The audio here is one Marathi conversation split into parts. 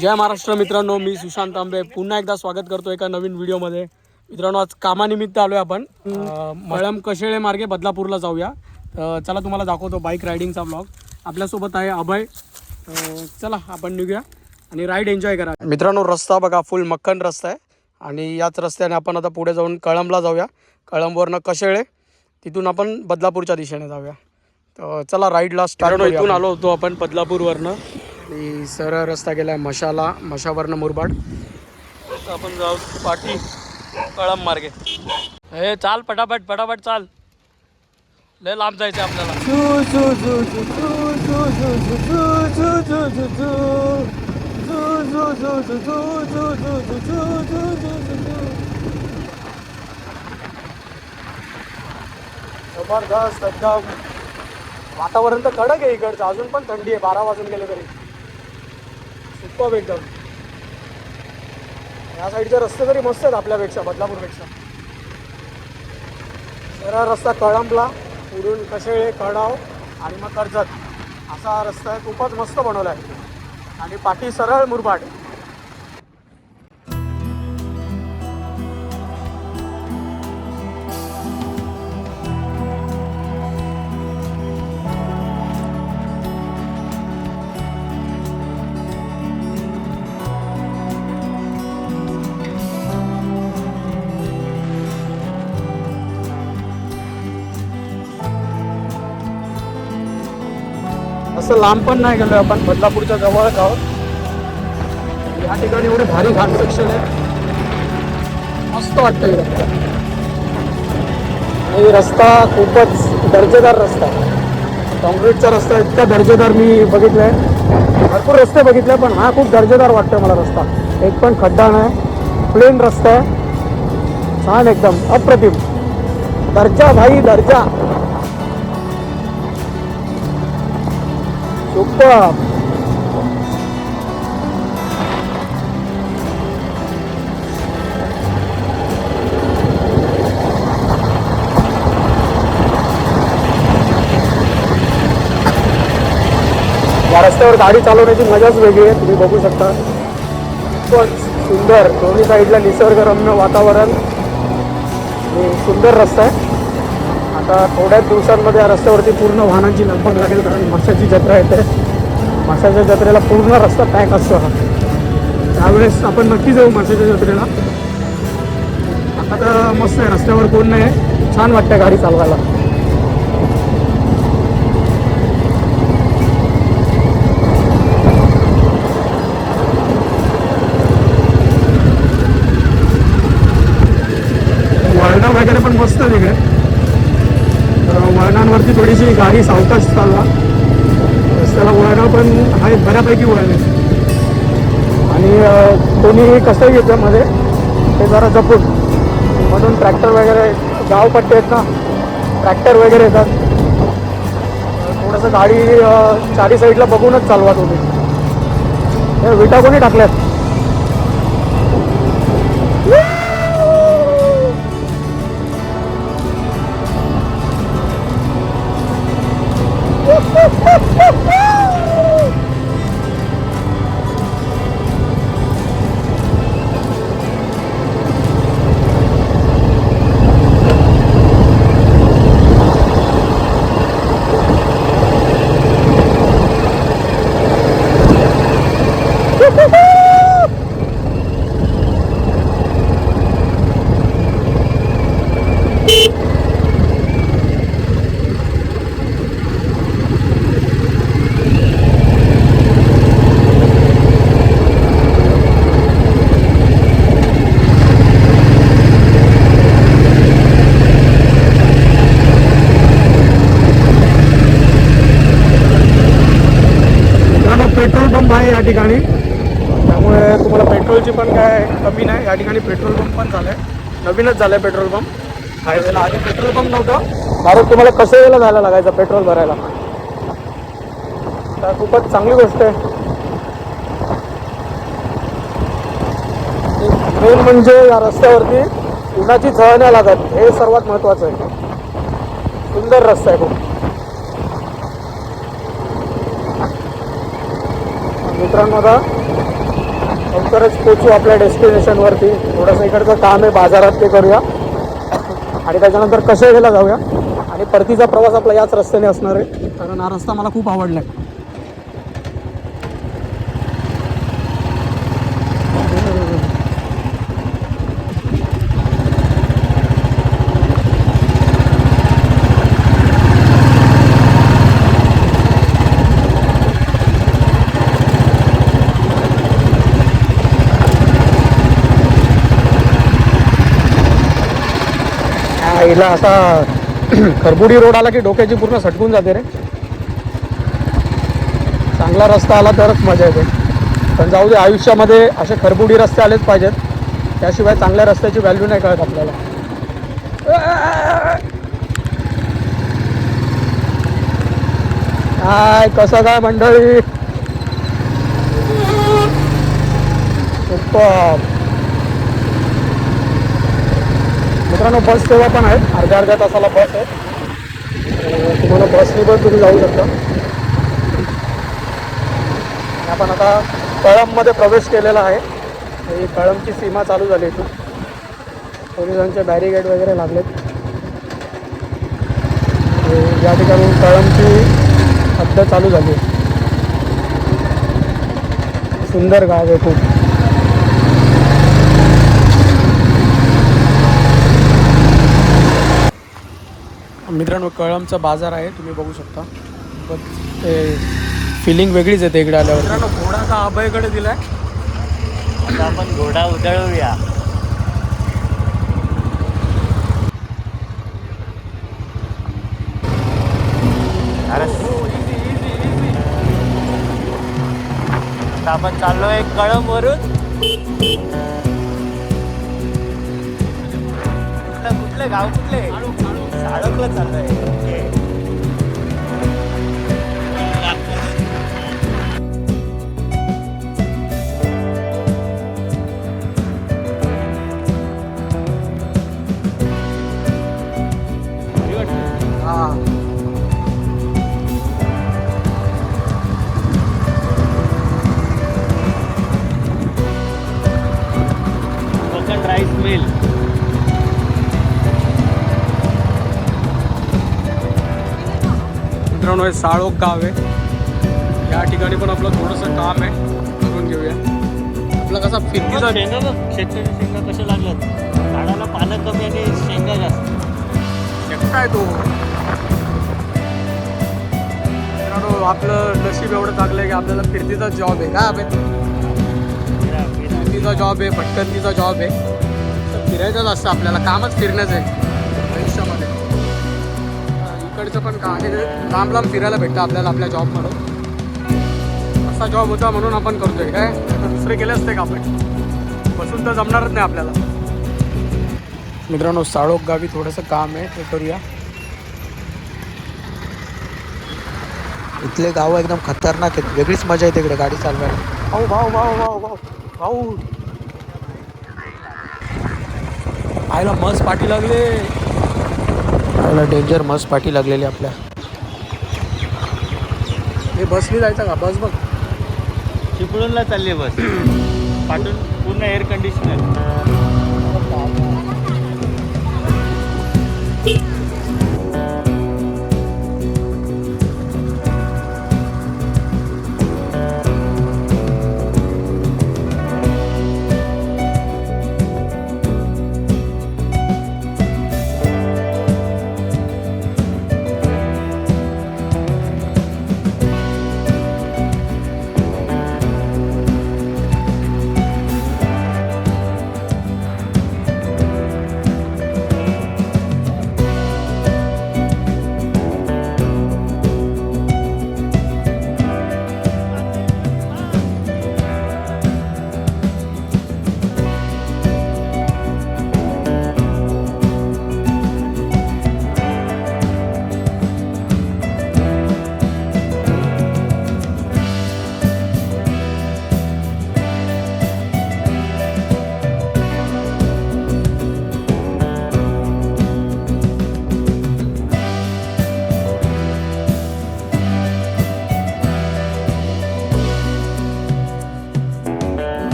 जय महाराष्ट्र मित्रांनो मी सुशांत आंबे. पुन्हा एकदा स्वागत करतो एका नवीन व्हिडिओमध्ये. मित्रांनो आज कामानिमित्त आलोय आपण. मळम कशेळे मार्गे बदलापूरला जाऊया. तर चला तुम्हाला दाखवतो बाईक रायडिंगचा ब्लॉग आपल्यासोबत आहे अभय. चला आपण निघूया आणि राईड एन्जॉय करा. मित्रांनो रस्ता बघा फुल मक्कन रस्ता आहे. आणि याच रस्त्याने आपण आता पुढे जाऊन कळंबला जाऊया. कळंबवरनं कशेळे तिथून आपण बदलापूरच्या दिशेने जाऊया. तर चला राईडला स्टार्ट इथून आलो होतो आपण बदलापूरवरनं. आणि सरळ रस्ता गेला मशाला मशावरनं मुरबाड आपण जाऊ पाठी कळंब मार्गे हे चाल पटापट पटापट चाल लय लांब जायचं आपल्याला जबरदस्त एकदम वातावरण तर कडक आहे इकडचं अजून पण थंडी आहे बारा वाजून गेले तरी सुप्पा एकदम या साईडचे रस्ते तरी मस्त आहेत आपल्यापेक्षा बदलापूरपेक्षा. सरळ रस्ता कळंबला पुरून कशेळे कडाव आणि मग कर्जत. असा रस्ता आहे खूपच मस्त बनवला आहे. आणि पाठी सरळ मुरबाड. असं लांब पण नाही गेलो आपण बदलापूरच्या जवळच आहोत. या ठिकाणी एवढे भारी घाट सेक्शन आहे मस्त वाटतं इकडे. आणि रस्ता खूपच दर्जेदार रस्ता आहे. कॉन्क्रीटचा रस्ता इतका दर्जेदार मी बघितलाय. भरपूर रस्ते बघितले पण हा खूप दर्जेदार वाटतोय मला रस्ता. एक पण खड्डा नाही. प्लेन रस्ता आहे. छान एकदम अप्रतिम. दर्जा भाई दर्जा. सुपर या रस्त्यावर गाडी चालवण्याची मजाच वेगळी आहे तुम्ही बघू शकता. खूपच सुंदर दोन्ही साईडला निसर्गरम्य वातावरण. सुंदर रस्ता आहे. आता थोड्याच दिवसांमध्ये या रस्त्यावरती पूर्ण वाहनांची नंबर लागेल कारण माशाची जत्रा येते. माशाच्या जत्रेला पूर्ण रस्ता पॅक असतो हा. त्यावेळेस आपण नक्की जाऊ माशाच्या जत्रेला. आता तर मस्त आहे रस्त्यावर कोण नाही छान वाटतं गाडी चालवायला. वळणं वगैरे पण मस्त तिकडे. वळणांवरती थोडीशी गाडी सावकाश चालला त्याला वळणं पण आहेत बऱ्यापैकी वळण आणि अं, कोणी कसं येतं मध्ये ते जरा जपून. म्हणून ट्रॅक्टर वगैरे गावपट्टे आहेत ना ट्रॅक्टर वगैरे येतात. थोडंसं गाडी चारी साईडला बघूनच चालवत होते हे विटा कोणी टाकल्यात? ठिकाणी पेट्रोल पंप पण झालं आहे नवीनच झालं आहे पेट्रोल पंप. हायवेला आधी पेट्रोल पंप नव्हतं. कारण तुम्हाला कसं वेळेला जायला लागायचं पेट्रोल भरायला? तर खूपच चांगली गोष्ट आहे. मेन म्हणजे या रस्त्यावरती उन्हाची झळ नाही लागत. हे सर्वात महत्त्वाचं आहे. सुंदर रस्ता आहे खूप. मित्रांनो आता लवकरच पोचू आपल्या डेस्टिनेशनवरती थोडंसं इकडचं काम आहे बाजारात ते करूया. आणि त्याच्यानंतर कशेळेला जाऊया. आणि परतीचा प्रवास आपला याच रस्त्याने असणार आहे. कारण हा रस्ता मला खूप आवडला आहे हा, हिला असा खरबुडी रोड आला की डोक्याची पूर्ण सटकून जाते रे. चांगला रस्ता आला तरच मजा येते. पण जाऊ दे आयुष्यामध्ये असे खरबुडी रस्ते आलेच पाहिजेत. त्याशिवाय चांगल्या रस्त्याची व्हॅल्यू नाही कळत आपल्याला. काय कसं काय मंडळी? खूप मित्रांनो बस सेवा पण आहेत अर्ध्या अर्ध्या तासाला बस आहे. तुम्हाला बसने पण तुम्ही जाऊ शकता. आपण आता कळंबमध्ये प्रवेश केलेला आहे. कळंबची सीमा चालू झाली इथून. पोलिसांचे बॅरिगेड वगैरे लागलेत. या ठिकाणी कळंबची हद्द चालू झाली. आहे सुंदर गाव आहे खूप. मित्रांनो कळमचा बाजार आहे तुम्ही बघू शकता. पण ते फिलिंग वेगळीच येते इकडे आल्यावर. मित्रांनो घोडा आता अभयकडे दिलाय. आता आपण घोडा उधळूया. अरे आता आपण चाललोय कळंब वरून कुठलं कुठलं? गाव कुठले साळोखला चाललोय मित्रांनो हे साळोख गाव आहे. या ठिकाणी पण आपलं थोडंसं काम आहे. करून घेऊया. आपला कसा फिरतीचा शेंगा बघ शेतकरी शेंगा कशा लागल्यात? झाडाला पानं कमी आणि शेंगा जास्त. काय तो. मित्रांनो आपलं नशीब एवढं चांगलं आहे की आपल्याला फिरतीचा जॉब आहे. फिरा. फिरतीचा जॉब आहे भटकंतीचा जॉब आहे. तर फिरायचंच असतं आपल्याला. कामच फिरण्याचं आहे. अं, पण का? आणि लांब लांब फिरायला भेटतं आपल्याला आपल्या जॉबमध्ये असा जॉब होता म्हणून आपण करतोय. काय? दुसरे केले असते का आपण? बसून तर जमणारच नाही आपल्याला. मित्रांनो साळोख गावी थोडंसं काम आहे. ते करूया. इथले गाव एकदम खतरनाक आहेत. वेगळीच मजा येते इकडे गाडी चालवायला. भाऊ भाऊ भाऊ भाऊ भाऊ भाऊ. आयला मस्त पाठी लागले. आयला डेंजर मस्त पाठी लागलेली आपल्या. हे बसनी जायचं का? बस बघ. चिपळूणला चालली बस. पाठून पूर्ण एअर कंडिशनर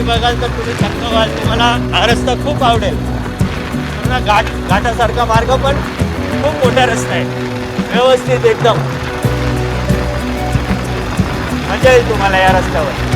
तुम्ही बघाल तर तुम्ही थक्क व्हाल तुम्हाला हा रस्ता खूप आवडेल. पूर्ण घाट घाटासारखा मार्ग पण खूप मोठा रस्ता आहे. व्यवस्थित एकदम. मजा येईल तुम्हाला या रस्त्यावर.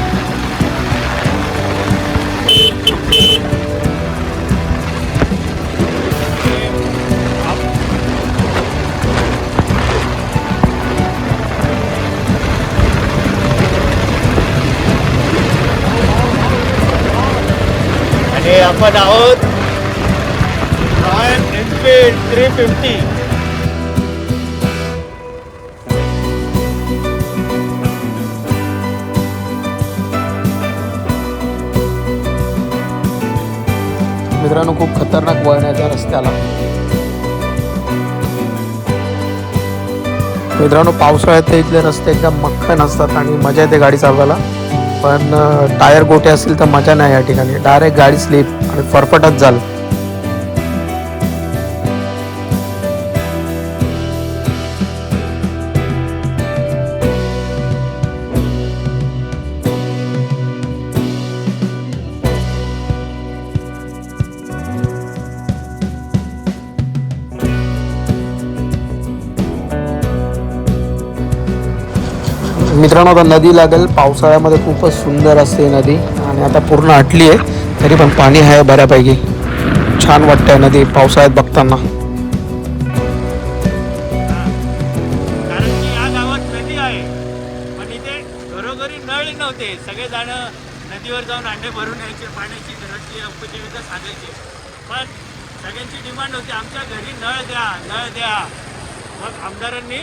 आपण आहोत. रॉयल एनफिल्ड थ्री फिफ्टी मित्रांनो खूप खतरनाक वळण्याच्या रस्त्याला. मित्रांनो पावसाळ्यात ते इथले रस्ते एकदम मख्खन असतात आणि मजा येते गाडी चालवायला. पण टायर गोटे असतील तर मजा नाही या ठिकाणी. डायरेक्ट गाडी स्लिप आणि फरफटच झालं. मित्रांनो आता नदी लागेल. पावसाळ्यामध्ये खूपच सुंदर असते नदी आणि आता पूर्ण आटली आहे. तरी पण पाणी आहे बऱ्यापैकी. छान वाटतंय नदी पावसाळ्यात बघताना. कारण या गावात नदी आहे. घरोघरी नळ नव्हते. सगळे जण नदीवर जाऊन अंडे भरून यायचे पाण्याची घराची उपजीविका साधायची पण सगळ्यांची डिमांड होती आमच्या घरी नळ द्या नळ द्या. मग आमदारांनी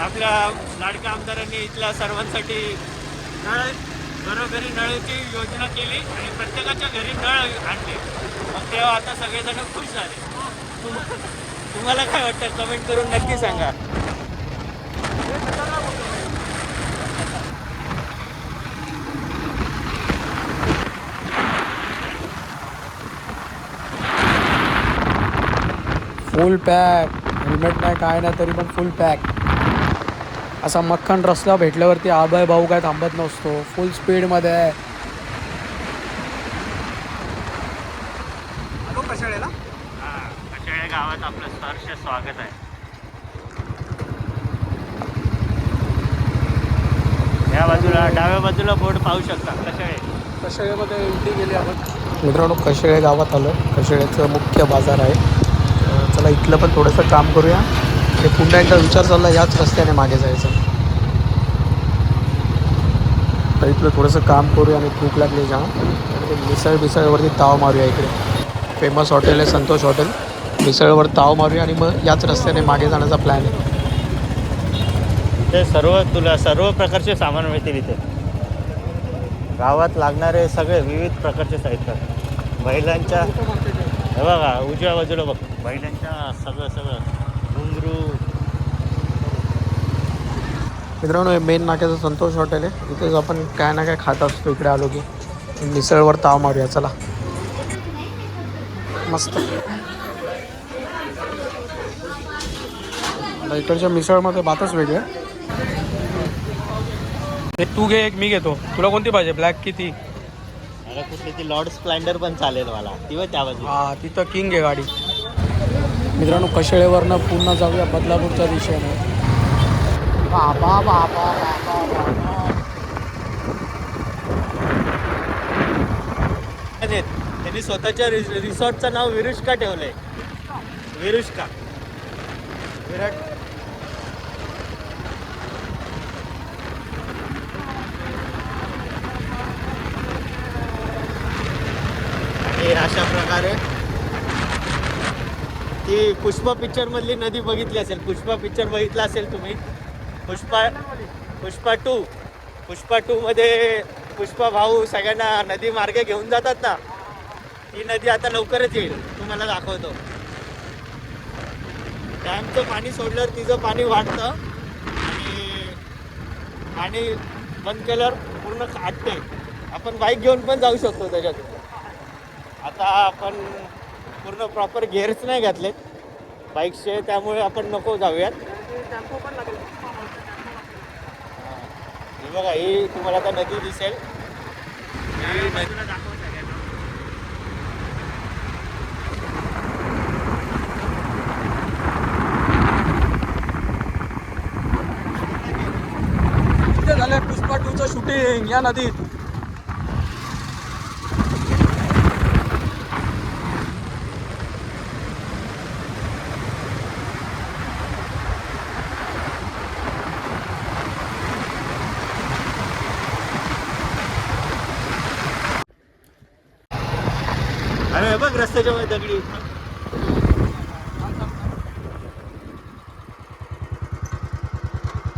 आपल्या लाडक्या आमदारांनी इथल्या सर्वांसाठी नळ घरोघरी नळाची योजना केली आणि प्रत्येकाच्या घरी नळ आणले. मग तेव्हा आता सगळेजण खुश झाले. तुम्हाला काय वाटतं? कमेंट करून नक्की सांगा. फुल पॅक हेल्मेट नाही काय नाही तरी पण फुल पॅक असा मक्खन रस्ता भेटल्यावरती आबाय भाऊ काय थांबत नसतो. फुल स्पीडमध्ये आहे हा, कशाळे गावात आपलं सहर्ष स्वागत आहे. या बाजूला डाव्या बाजूला बोर्ड पाहू शकता. कशाळे? कशेळेमध्ये एंट्री केली आपण? मित्रांनो कशेळे गावात आलो कशेळेचं मुख्य बाजार आहे. चला इथलं पण थोडंसं काम करूया. आणि पुन्हा एकदा विचार चालला याच रस्त्याने मागे जायचं. तर इथलं थोडंसं काम करूया आणि भूक लागली जाम. आणि ते मिसळ मिसळवरती ताव मारूया इकडे. फेमस हॉटेल आहे संतोष हॉटेल. मिसळवर ताव मारूया आणि मग याच रस्त्याने मागे जाण्याचा प्लॅन आहे. ते सर्व तुला सर्व प्रकारचे सामान मिळतील इथे. गावात लागणारे सगळे विविध प्रकारचे साहित्य. महिलांच्या हे बघा उजव्या बाजूला बघ. महिलांच्या सगळं सगळं. मित्रांनो हे मेन नाक्याचं संतोष हॉटेल आहे. इथेच आपण काय ना काय खात असतो. इकडे आलो की मिसळवर ताव मारूया. चला. मस्त. इकडच्या मिसळमध्ये भातच वेगळे ते तू घे एक मी घेतो. तुला कोणती पाहिजे? ब्लॅक किती मला कुठली ती? लॉर्ड स्प्लेंडर पण चालेल मला. ती व त्या बाजूला हा तिथं किंग आहे गाडी. मित्रांनो कशेळेवरनं पुन्हा जाऊया. बदलापूरच्या दिशेने बाबा बाबा बाबा बाबा त्यांनी स्वतःच्या रिस- रिसॉर्टचं नाव विरुष्का ठेवलंय. विरुष्का. विराट. आणि अशा प्रकारे. ती पुष्पा पिक्चर मधली नदी बघितली असेल. पुष्पा पिक्चर बघितला असेल तुम्ही. पुष्पा पुष्पा टू पुष्पा टूमध्ये पुष्पा भाऊ सगळ्यांना नदी मार्गे घेऊन जातात ना? ही नदी आता लवकरच येईल तुम्हाला दाखवतो. डॅमचं पाणी सोडल्यावर तिचं पाणी वाढतं आणि पाणी बंद केल्यावर पूर्ण आटते आपण बाईक घेऊन पण जाऊ शकतो त्याच्यात. आता आपण पूर्ण प्रॉपर गेअर्स नाही घातलेत. बाईक्सचे त्यामुळे आपण नको जाऊयात. बघा ही तुम्हाला आता नदी दिसेल तुला दाखव सगळ्यांना. पुष्पा टूचं शूटिंग या नदीत हे बघ रस्त्याच्या दगडी.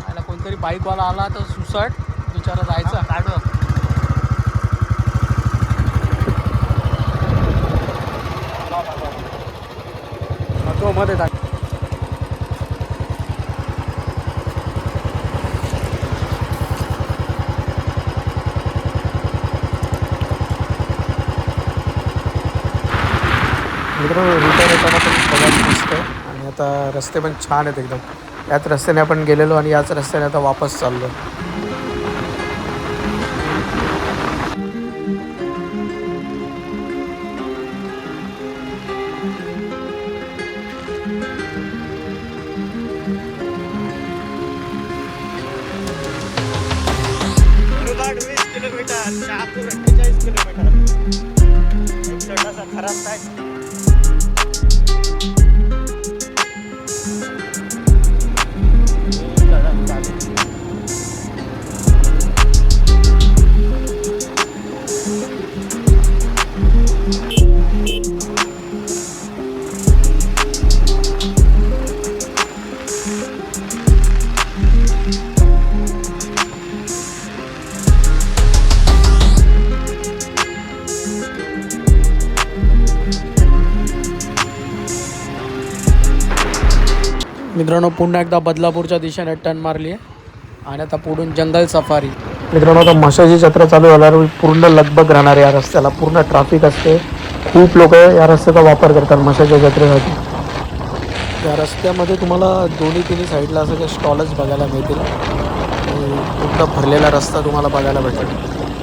आला कोणतरी बाईकवाला आला तर सुसाट बिचारा जायचा. काढू मध्ये टाक. मित्रांनो रिटर्न येताना पण सगळ्यात मस्त आणि आता रस्ते पण छान आहेत एकदम. याच रस्त्याने आपण गेलेलो आणि याच रस्त्याने आता वापस चाललो मित्रांनो पुन्हा एकदा बदलापूरच्या दिशेने टर्न मारली आहे. आणि आता पुढून जंगल सफारी. मित्रांनो आता मशाची जत्रा चालू झाल्यावर पूर्ण लगबग राहणार या रस्त्याला. पूर्ण ट्रॅफिक असते. खूप लोक या रस्त्याचा वापर करतात मशाच्या जत्रेसाठी. या रस्त्यामध्ये तुम्हाला दोन्ही तिन्ही साईडला असं काही स्टॉलच बघायला मिळतील. पूर्ण भरलेला रस्ता तुम्हाला बघायला भेटेल.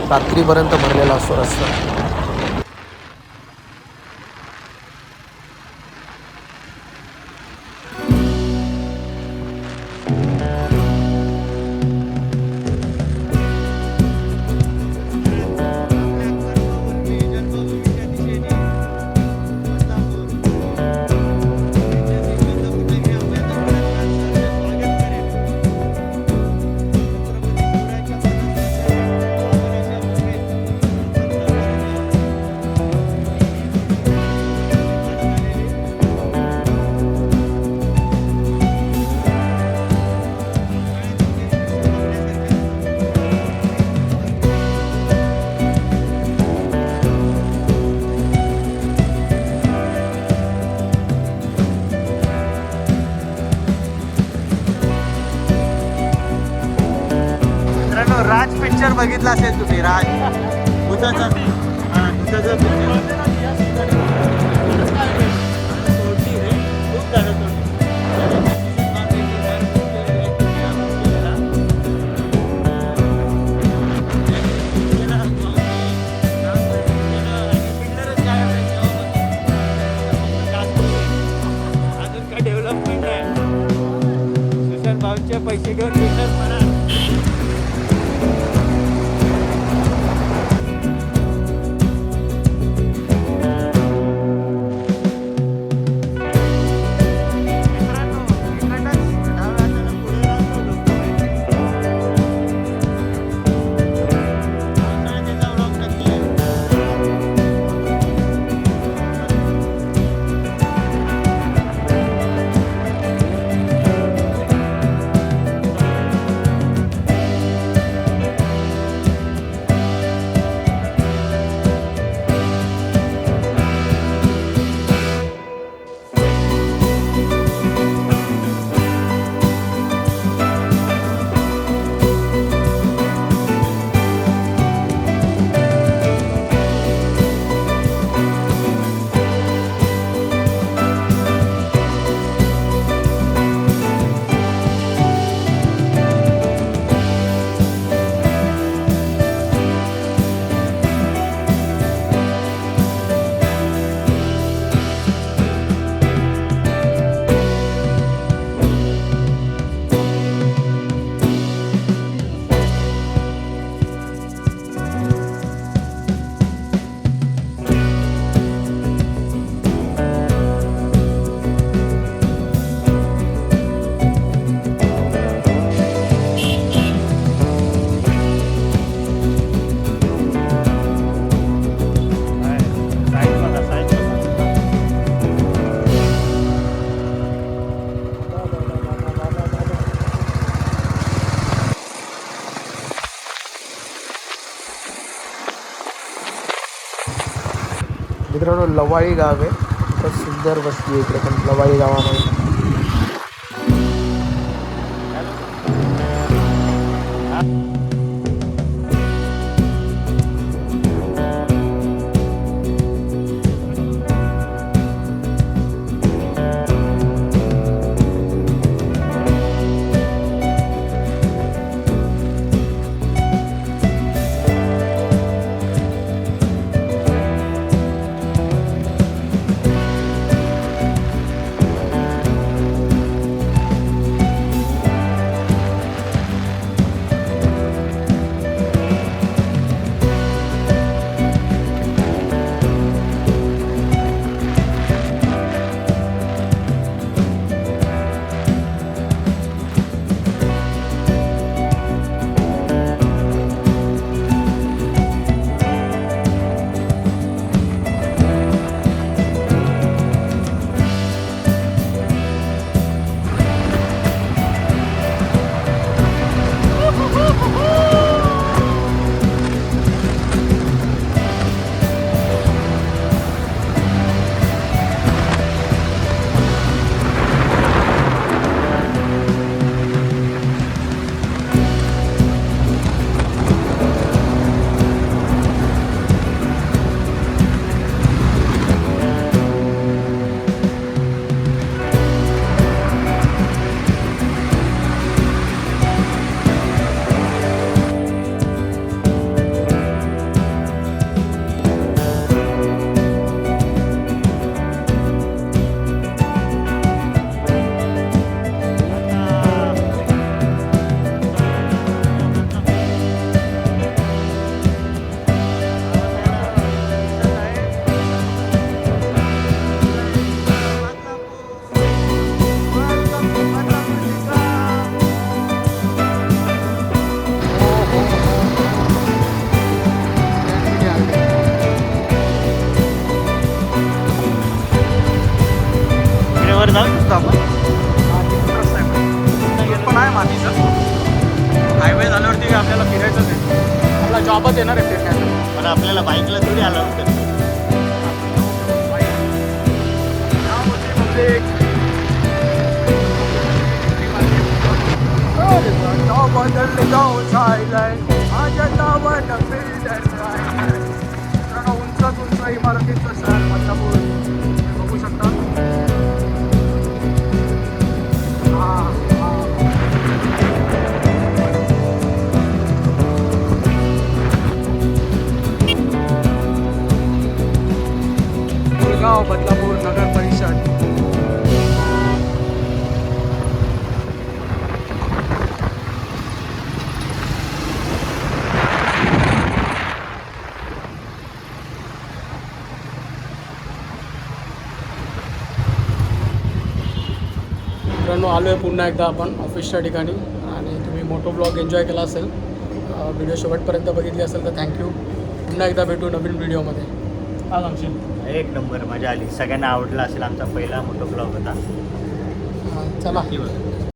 रात्रीपर्यंत भरलेला असतो रस्ता. बघितला असेल तुम्ही राज. भूताचा हा, भूताचा अजून काय डेव्हलपमेंट आहे? सुशांत भाऊचे पैसे घेऊन लवाळी गाव आहे. खूपच सुंदर वस्ती आहे इकडे पण लवाळी गावामध्ये. आपल्याला बाईकला थोडी अलाउड करते उंच उंच इमारतीचं शहर बदलापूर पुन्हा एकदा आपण ऑफिसच्या ठिकाणी आणि तुम्ही मोठो ब्लॉग एन्जॉय केला असेल व्हिडिओ शेवटपर्यंत बघितली असेल तर थँक्यू पुन्हा एकदा भेटू नवीन व्हिडिओमध्ये हा सांगशील एक नंबर मजा आली. सगळ्यांना आवडला असेल आमचा पहिला मोठो ब्लॉग होता. चला.